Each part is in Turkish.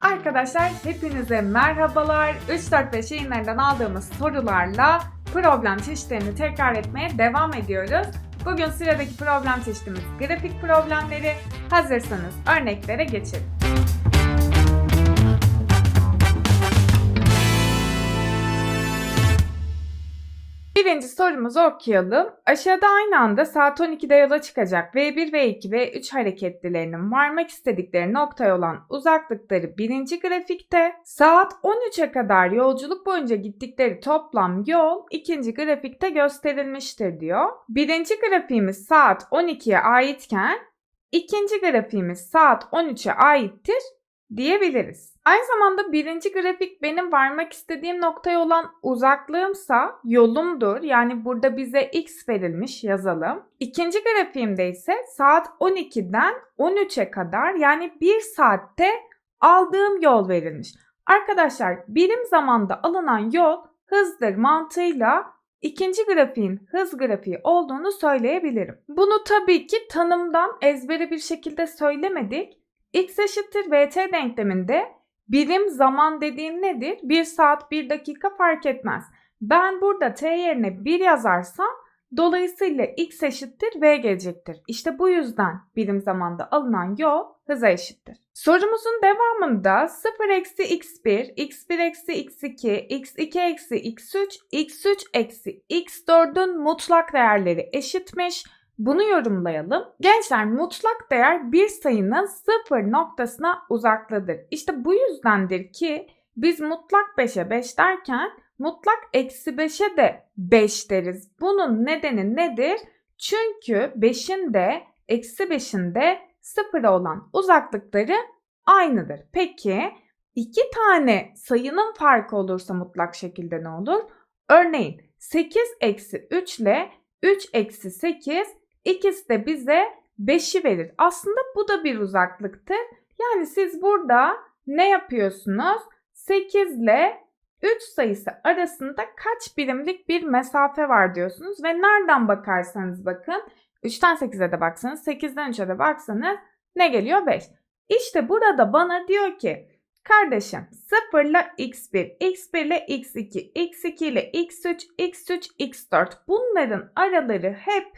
Arkadaşlar hepinize merhabalar. 3-4-5 yayınlarından aldığımız sorularla problem çeşitlerini tekrar etmeye devam ediyoruz. Bugün sıradaki problem çeşitimiz grafik problemleri. Hazırsanız örneklere geçelim. Birinci sorumuzu okuyalım. Aşağıda aynı anda saat 12'de yola çıkacak V1, V2, V3 hareketlilerinin varmak istedikleri noktaya olan uzaklıkları birinci grafikte, saat 13'e kadar yolculuk boyunca gittikleri toplam yol ikinci grafikte gösterilmiştir diyor. Birinci grafiğimiz saat 12'ye aitken ikinci grafiğimiz saat 13'e aittir diyebiliriz. Aynı zamanda birinci grafik benim varmak istediğim noktaya olan uzaklığımsa yolumdur. Yani burada bize x verilmiş yazalım. İkinci grafiğimde ise saat 12'den 13'e kadar yani 1 saatte aldığım yol verilmiş. Arkadaşlar birim zamanda alınan yol hızdır mantığıyla ikinci grafiğin hız grafiği olduğunu söyleyebilirim. Bunu tabii ki tanımdan ezbere bir şekilde söylemedik. X eşittir VT denkleminde birim zaman dediğim nedir? 1 saat 1 dakika fark etmez. Ben burada T yerine 1 yazarsam dolayısıyla X eşittir V gelecektir. İşte bu yüzden birim zamanda alınan yol hıza eşittir. Sorumuzun devamında 0 eksi x1, x1 eksi x2, x2 eksi x3, x3 eksi x4'ün mutlak değerleri eşitmiş. Bunu yorumlayalım. Gençler mutlak değer bir sayının sıfır noktasına uzaklığıdır. İşte bu yüzdendir ki biz mutlak 5'e 5 derken mutlak eksi 5'e de 5 deriz. Bunun nedeni nedir? Çünkü 5'in de eksi 5'in de sıfıra olan uzaklıkları aynıdır. Peki iki tane sayının farkı olursa mutlak şekilde ne olur? Örneğin 8 eksi 3 ile 3 eksi 8 İkisi de bize 5'i verir. Aslında bu da bir uzaklıktır. Yani siz burada ne yapıyorsunuz? 8 ile 3 sayısı arasında kaç birimlik bir mesafe var diyorsunuz ve nereden bakarsanız bakın 3'ten 8'e de baksanız 8'den 3'e de baksanız ne geliyor 5. İşte burada bana diyor ki kardeşim 0 ile x1, x1 ile x2, x2 ile x3, x3, x4 bunların araları hep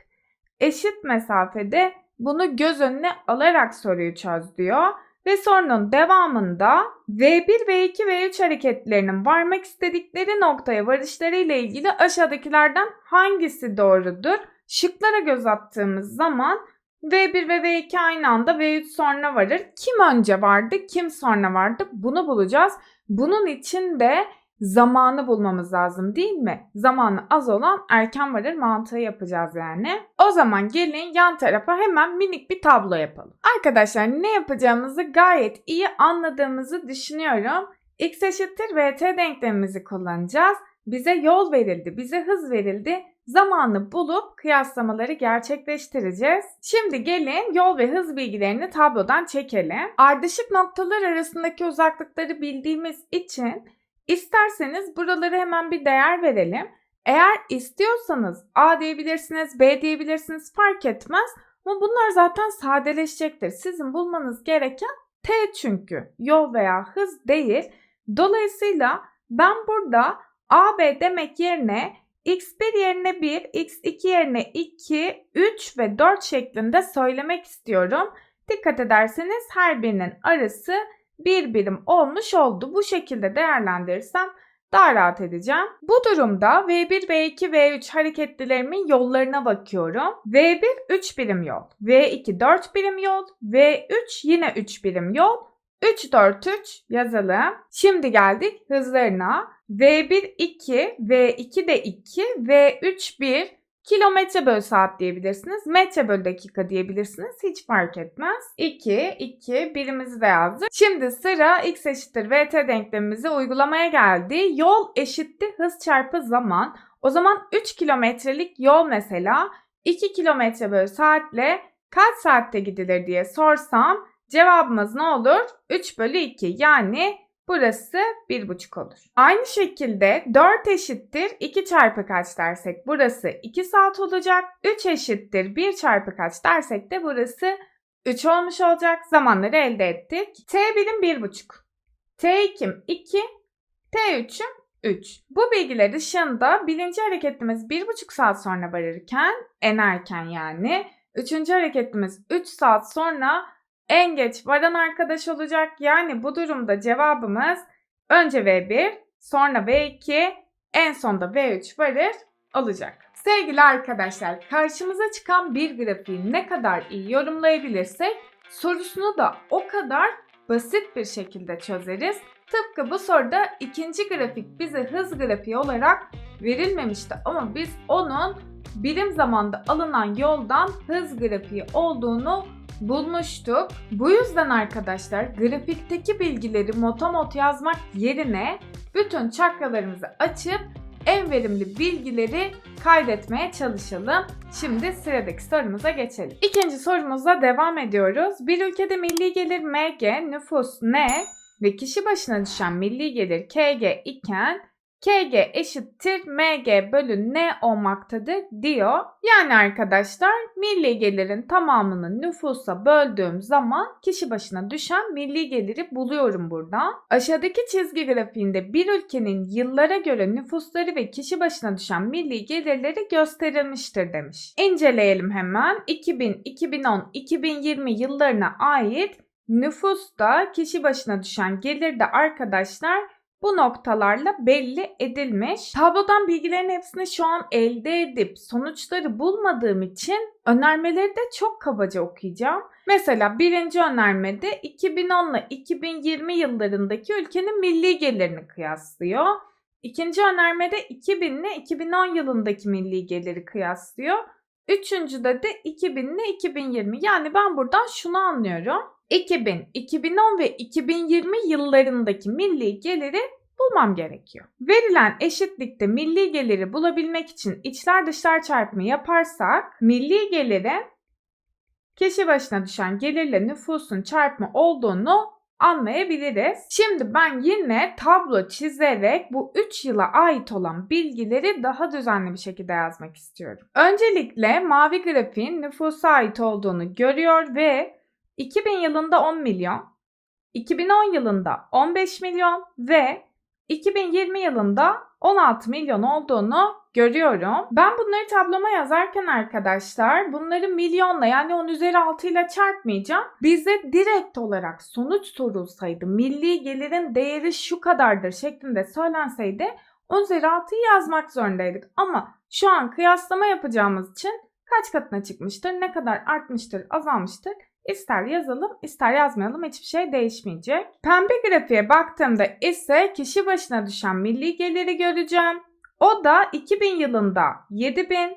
eşit mesafede bunu göz önüne alarak soruyu çöz diyor. Ve sorunun devamında V1, V2, V3 hareketlerinin varmak istedikleri noktaya varışları ile ilgili aşağıdakilerden hangisi doğrudur? Şıklara göz attığımız zaman V1 ve V2 aynı anda V3 sonra varır. Kim önce vardı, kim sonra vardı? Bunu bulacağız. Bunun için de zamanı bulmamız lazım değil mi? Zamanı az olan erken varır mantığı yapacağız yani. O zaman gelin yan tarafa hemen minik bir tablo yapalım. Arkadaşlar ne yapacağımızı gayet iyi anladığımızı düşünüyorum. X eşittir VT denklemimizi kullanacağız. Bize yol verildi, bize hız verildi. Zamanı bulup kıyaslamaları gerçekleştireceğiz. Şimdi gelin yol ve hız bilgilerini tablodan çekelim. Ardışık noktalar arasındaki uzaklıkları bildiğimiz için İsterseniz buraları hemen bir değer verelim. Eğer istiyorsanız A diyebilirsiniz, B diyebilirsiniz fark etmez. Ama bunlar zaten sadeleşecektir. Sizin bulmanız gereken T çünkü yol veya hız değil. Dolayısıyla ben burada A, B demek yerine x1 yerine 1, x2 yerine 2, 3 ve 4 şeklinde söylemek istiyorum. Dikkat ederseniz her birinin arası bir birim olmuş oldu. Bu şekilde değerlendirirsem daha rahat edeceğim. Bu durumda V1, V2, V3 hareketlilerimin yollarına bakıyorum. V1 3 birim yol, V2 4 birim yol, V3 yine 3 birim yol. 3 4 3 yazalım. Şimdi geldik hızlarına. V1 2, V2 de 2, V3 1, Kilometre bölü saat diyebilirsiniz. Metre bölü dakika diyebilirsiniz. Hiç fark etmez. 2, 2 birimizi de yazdık. Şimdi sıra x eşittir vt denklemimizi uygulamaya geldi. Yol eşittir hız çarpı zaman. O zaman 3 kilometrelik yol mesela 2 kilometre bölü saatle kaç saatte gidilir diye sorsam cevabımız ne olur? 3 bölü 2 yani Burası 1,5 olur. Aynı şekilde 4 eşittir 2 çarpı kaç dersek burası 2 saat olacak. 3 eşittir 1 çarpı kaç dersek de burası 3 olmuş olacak. Zamanları elde ettik. T birim 1,5. T2'm 2, T3'üm 3. Bu bilgiler ışığında birinci hareketimiz 1,5 saat sonra varırken, en erken yani. Üçüncü hareketimiz 3 saat sonra en geç varan arkadaş olacak. Yani bu durumda cevabımız önce V1, sonra V2, en sonda V3 varır olacak. Sevgili arkadaşlar, karşımıza çıkan bir grafiği ne kadar iyi yorumlayabilirsek sorusunu da o kadar basit bir şekilde çözeriz. Tıpkı bu soruda ikinci grafik bize hız grafiği olarak verilmemişti ama biz onun birim zamanda alınan yoldan hız grafiği olduğunu bulmuştuk. Bu yüzden arkadaşlar grafikteki bilgileri motomot yazmak yerine bütün çakralarımızı açıp en verimli bilgileri kaydetmeye çalışalım. Şimdi sıradaki sorumuza geçelim. İkinci sorumuzla devam ediyoruz. Bir ülkede milli gelir MG, nüfus N ve kişi başına düşen milli gelir KG iken KG eşittir MG bölü N olmaktadır diyor. Yani arkadaşlar milli gelirin tamamını nüfusa böldüğüm zaman kişi başına düşen milli geliri buluyorum buradan. Aşağıdaki çizgi grafiğinde bir ülkenin yıllara göre nüfusları ve kişi başına düşen milli gelirleri gösterilmiştir demiş. İnceleyelim hemen. 2000, 2010, 2020 yıllarına ait nüfusta kişi başına düşen gelir de arkadaşlar bu noktalarla belli edilmiş. Tablodan bilgilerin hepsini şu an elde edip sonuçları bulmadığım için önermeleri de çok kabaca okuyacağım. Mesela birinci önermede 2010 ile 2020 yıllarındaki ülkenin milli gelirini kıyaslıyor. İkinci önermede 2000 ile 2010 yılındaki milli geliri kıyaslıyor. Üçüncüde de 2000 ile 2020. Yani ben buradan şunu anlıyorum. 2000, 2010 ve 2020 yıllarındaki milli geliri bulmam gerekiyor. Verilen eşitlikte milli geliri bulabilmek için içler dışlar çarpımı yaparsak milli gelirin kişi başına düşen gelirle nüfusun çarpımı olduğunu anlayabiliriz. Şimdi ben yine tablo çizerek bu 3 yıla ait olan bilgileri daha düzenli bir şekilde yazmak istiyorum. Öncelikle mavi grafiğin nüfusa ait olduğunu görüyor ve 2000 yılında 10 milyon, 2010 yılında 15 milyon ve 2020 yılında 16 milyon olduğunu görüyorum. Ben bunları tabloma yazarken arkadaşlar bunları milyonla yani 10 üzeri 6 ile çarpmayacağım. Bize direkt olarak sonuç sorulsaydı milli gelirin değeri şu kadardır şeklinde söylenseydi 10 üzeri 6'yı yazmak zorundaydık. Ama şu an kıyaslama yapacağımız için kaç katına çıkmıştır, ne kadar artmıştır, azalmıştır İster yazalım, ister yazmayalım hiçbir şey değişmeyecek. Pembe grafiğe baktığımda ise kişi başına düşen milli geliri göreceğim. O da 2000 yılında 7000,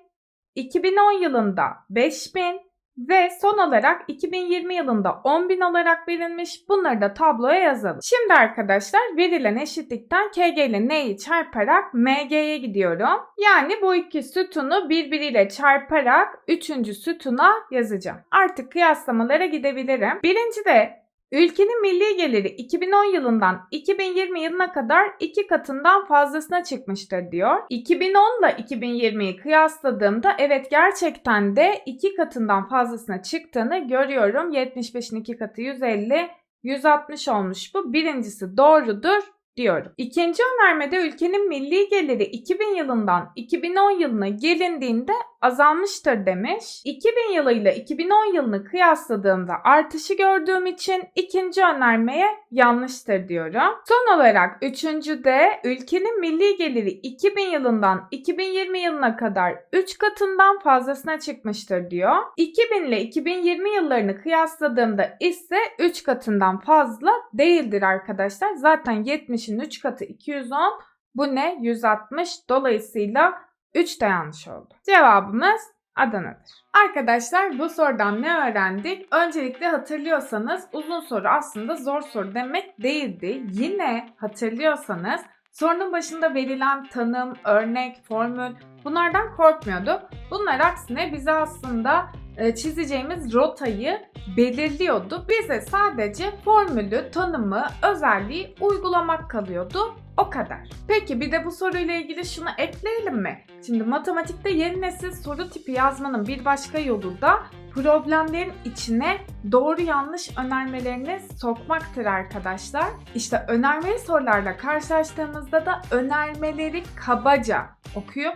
2010 yılında 5000 ve son olarak 2020 yılında 10.000 olarak verilmiş. Bunları da tabloya yazalım. Şimdi arkadaşlar verilen eşitlikten KG ile N'yi çarparak MG'ye gidiyorum. Yani bu iki sütunu birbiriyle çarparak üçüncü sütuna yazacağım. Artık kıyaslamalara gidebilirim. Birinci de Ülkenin milli geliri 2010 yılından 2020 yılına kadar iki katından fazlasına çıkmıştır diyor. 2010 ile 2020'yi kıyasladığımda evet gerçekten de iki katından fazlasına çıktığını görüyorum. 75'in iki katı 150, 160 olmuş bu. Birincisi doğrudur diyorum. İkinci önermede ülkenin milli geliri 2000 yılından 2010 yılına gelindiğinde azalmıştır demiş. 2000 yılıyla 2010 yılını kıyasladığımda artışı gördüğüm için ikinci önermeye yanlıştır diyorum. Son olarak üçüncüde ülkenin milli geliri 2000 yılından 2020 yılına kadar 3 katından fazlasına çıkmıştır diyor. 2000 ile 2020 yıllarını kıyasladığımda ise 3 katından fazla değildir arkadaşlar. Zaten 70'in 3 katı 210 bu ne? 160 dolayısıyla 3 de yanlış oldu. Cevabımız Adana'dır. Arkadaşlar bu sorudan ne öğrendik? Öncelikle hatırlıyorsanız uzun soru aslında zor soru demek değildi. Yine hatırlıyorsanız sorunun başında verilen tanım, örnek, formül bunlardan korkmuyorduk. Bunlar aksine bize aslında e, çizeceğimiz rotayı belirliyordu. Bize sadece formülü, tanımı, özelliği uygulamak kalıyordu. O kadar. Peki bir de bu soruyla ilgili şunu ekleyelim mi? Şimdi matematikte yeni nesil soru tipi yazmanın bir başka yolu da problemlerin içine doğru yanlış önermelerini sokmaktır arkadaşlar. İşte önermeli sorularla karşılaştığımızda da önermeleri kabaca okuyup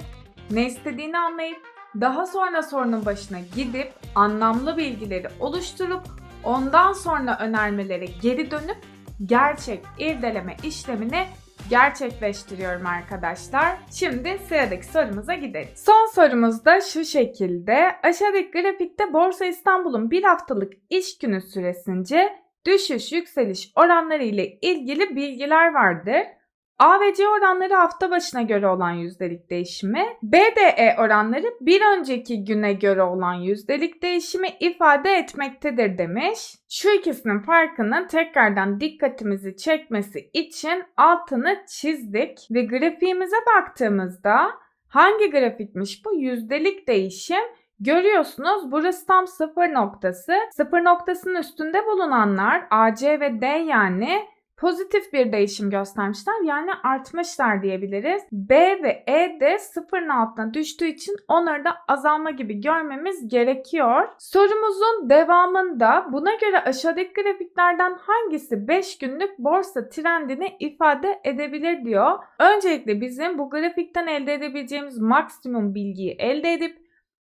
ne istediğini anlayıp daha sonra sorunun başına gidip anlamlı bilgileri oluşturup ondan sonra önermelere geri dönüp gerçek irdeleme işlemini gerçekleştiriyorum arkadaşlar. Şimdi sıradaki sorumuza gidelim. Son sorumuz da şu şekilde. Aşağıdaki grafikte Borsa İstanbul'un bir haftalık iş günü süresince düşüş yükseliş oranları ile ilgili bilgiler vardır. A ve C oranları hafta başına göre olan yüzdelik değişimi, BDE oranları bir önceki güne göre olan yüzdelik değişimi ifade etmektedir demiş. Şu ikisinin farkının tekrardan dikkatimizi çekmesi için altını çizdik ve grafiğimize baktığımızda hangi grafikmiş bu yüzdelik değişim? Görüyorsunuz burası tam sıfır noktası. Sıfır noktasının üstünde bulunanlar AC ve D yani pozitif bir değişim göstermişler yani artmışlar diyebiliriz. B ve E de sıfırın altına düştüğü için onları da azalma gibi görmemiz gerekiyor. Sorumuzun devamında buna göre aşağıdaki grafiklerden hangisi 5 günlük borsa trendini ifade edebilir diyor. Öncelikle bizim bu grafikten elde edebileceğimiz maksimum bilgiyi elde edip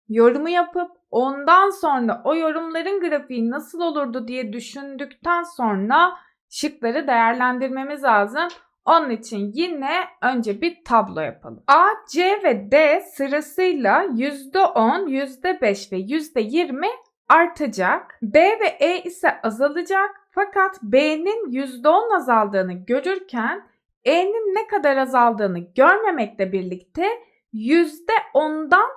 yorumu yapıp ondan sonra o yorumların grafiği nasıl olurdu diye düşündükten sonra şıkları değerlendirmemiz lazım. Onun için yine önce bir tablo yapalım. A, C ve D sırasıyla %10, %5 ve %20 artacak. B ve E ise azalacak. Fakat B'nin %10 azaldığını görürken E'nin ne kadar azaldığını görmemekle birlikte %10'dan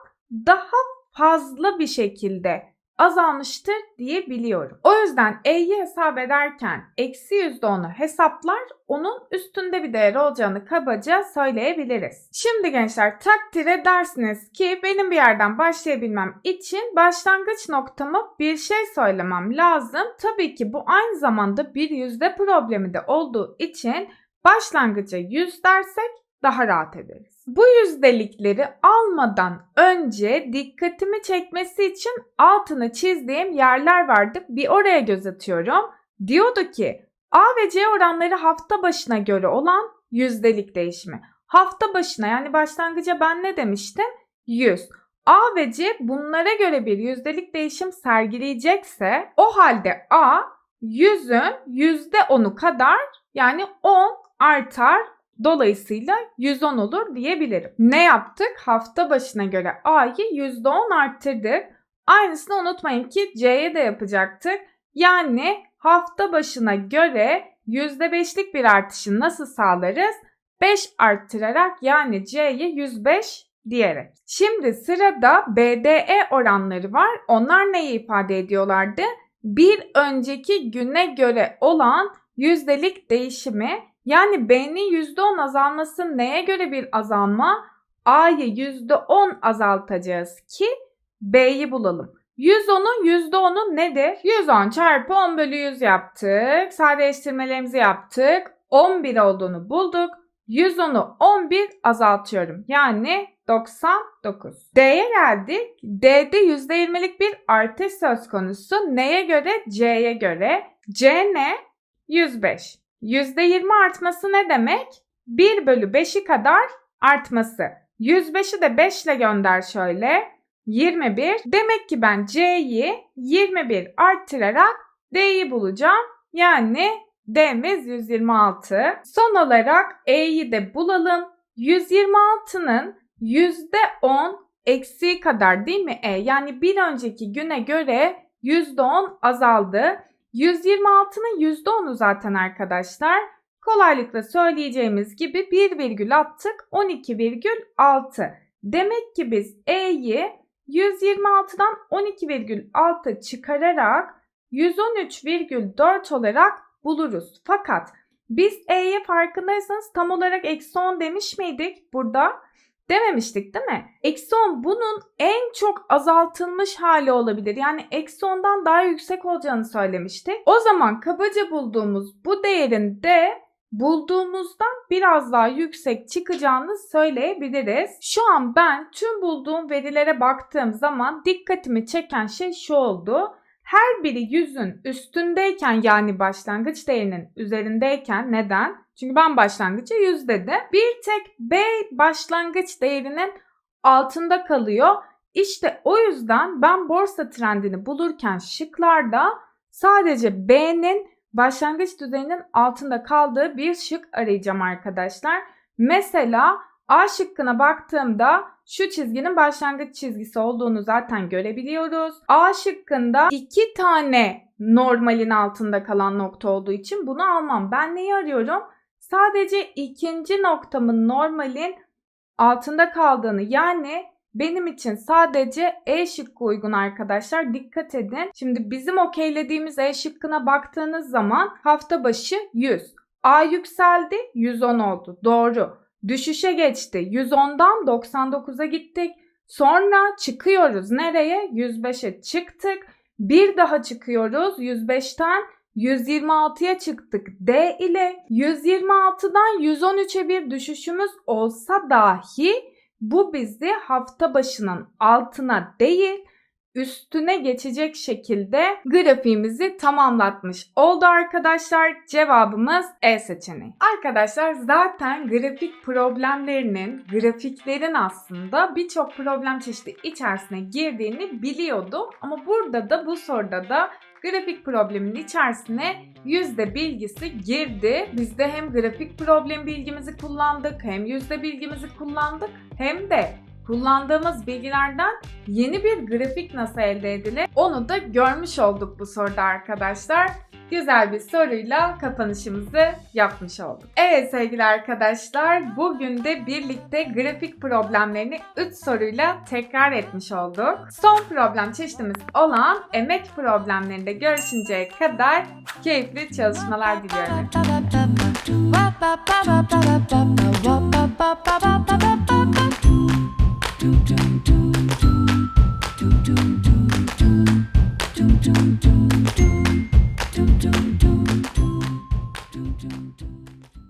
daha fazla bir şekilde azalmıştır diyebiliyorum. O yüzden E'yi hesap ederken eksi %10'u hesaplar onun üstünde bir değer olacağını kabaca söyleyebiliriz. Şimdi gençler takdir edersiniz ki benim bir yerden başlayabilmem için başlangıç noktamı bir şey söylemem lazım. Tabii ki bu aynı zamanda bir yüzde problemi de olduğu için başlangıca 100 dersek daha rahat ederiz. Bu yüzdelikleri almadan önce dikkatimi çekmesi için altını çizdiğim yerler vardı. Bir oraya göz atıyorum. Diyordu ki A ve C oranları hafta başına göre olan yüzdelik değişimi. Hafta başına yani başlangıca ben ne demiştim? 100. A ve C bunlara göre bir yüzdelik değişim sergileyecekse o halde A 100'ün %10'u kadar yani 10 artar Dolayısıyla 110 olur diyebilirim. Ne yaptık? Hafta başına göre A'yı %10 arttırdık. Aynısını unutmayın ki C'ye de yapacaktık. Yani hafta başına göre %5'lik bir artışı nasıl sağlarız? 5 arttırarak yani C'ye 105 diyerek. Şimdi sırada BDE oranları var. Onlar neyi ifade ediyorlardı? Bir önceki güne göre olan yüzdelik değişimi yani B'nin %10 azalması neye göre bir azalma? A'yı %10 azaltacağız ki B'yi bulalım. 110'un %10'u nedir? 110 çarpı 10 bölü 100 yaptık. Sadeleştirmelerimizi yaptık. 11 olduğunu bulduk. 110'u 11 azaltıyorum. Yani 99. D'ye geldik. D'de %20'lik bir artış söz konusu. Neye göre? C'ye göre. C ne? 105. %20 artması ne demek? 1 bölü 5'i kadar artması. 105'i de 5 ile gönder şöyle. 21. Demek ki ben C'yi 21 arttırarak D'yi bulacağım. Yani D'miz 126. Son olarak E'yi de bulalım. 126'nın %10 eksiği kadar değil mi E? Yani bir önceki güne göre %10 azaldı. 126'nın %10'u zaten arkadaşlar. Kolaylıkla söyleyeceğimiz gibi 1 virgül attık 12,6. Demek ki biz E'yi 126'dan 12,6 çıkararak 113,4 olarak buluruz. Fakat biz E'ye farkındaysanız tam olarak eksi 10 demiş miydik burada? Dememiştik değil mi? Eksi 10 bunun en çok azaltılmış hali olabilir. Yani eksi 10'dan daha yüksek olacağını söylemiştik. O zaman kabaca bulduğumuz bu değerin de bulduğumuzdan biraz daha yüksek çıkacağını söyleyebiliriz. Şu an ben tüm bulduğum verilere baktığım zaman dikkatimi çeken şey şu oldu. Her biri yüzün üstündeyken yani başlangıç değerinin üzerindeyken neden? Çünkü ben başlangıcı 100 dedim. Bir tek B başlangıç değerinin altında kalıyor. İşte o yüzden ben borsa trendini bulurken şıklarda sadece B'nin başlangıç düzeyinin altında kaldığı bir şık arayacağım arkadaşlar. Mesela A şıkkına baktığımda şu çizginin başlangıç çizgisi olduğunu zaten görebiliyoruz. A şıkkında iki tane normalin altında kalan nokta olduğu için bunu almam. Ben neyi arıyorum? Sadece ikinci noktamın normalin altında kaldığını yani benim için sadece E şıkkı uygun arkadaşlar. Dikkat edin. Şimdi bizim okeylediğimiz E şıkkına baktığınız zaman hafta başı 100. A yükseldi 110 oldu. Doğru. Düşüşe geçti. 110'dan 99'a gittik. Sonra çıkıyoruz. Nereye? 105'e çıktık. Bir daha çıkıyoruz. 105'ten 126'ya çıktık D ile 126'dan 113'e bir düşüşümüz olsa dahi bu bizi hafta başının altına değil üstüne geçecek şekilde grafiğimizi tamamlatmış oldu arkadaşlar. Cevabımız E seçeneği. Arkadaşlar zaten grafik problemlerinin, grafiklerin aslında birçok problem çeşidi içerisine girdiğini biliyordum. Ama burada da bu soruda da grafik problemin içerisine yüzde bilgisi girdi. Biz de hem grafik problem bilgimizi kullandık, hem yüzde bilgimizi kullandık, hem de kullandığımız bilgilerden yeni bir grafik nasıl elde edilir onu da görmüş olduk bu soruda arkadaşlar. Güzel bir soruyla kapanışımızı yapmış olduk. Evet sevgili arkadaşlar bugün de birlikte grafik problemlerini 3 soruyla tekrar etmiş olduk. Son problem çeşitimiz olan emek problemlerinde görüşünceye kadar keyifli çalışmalar diliyorum. do do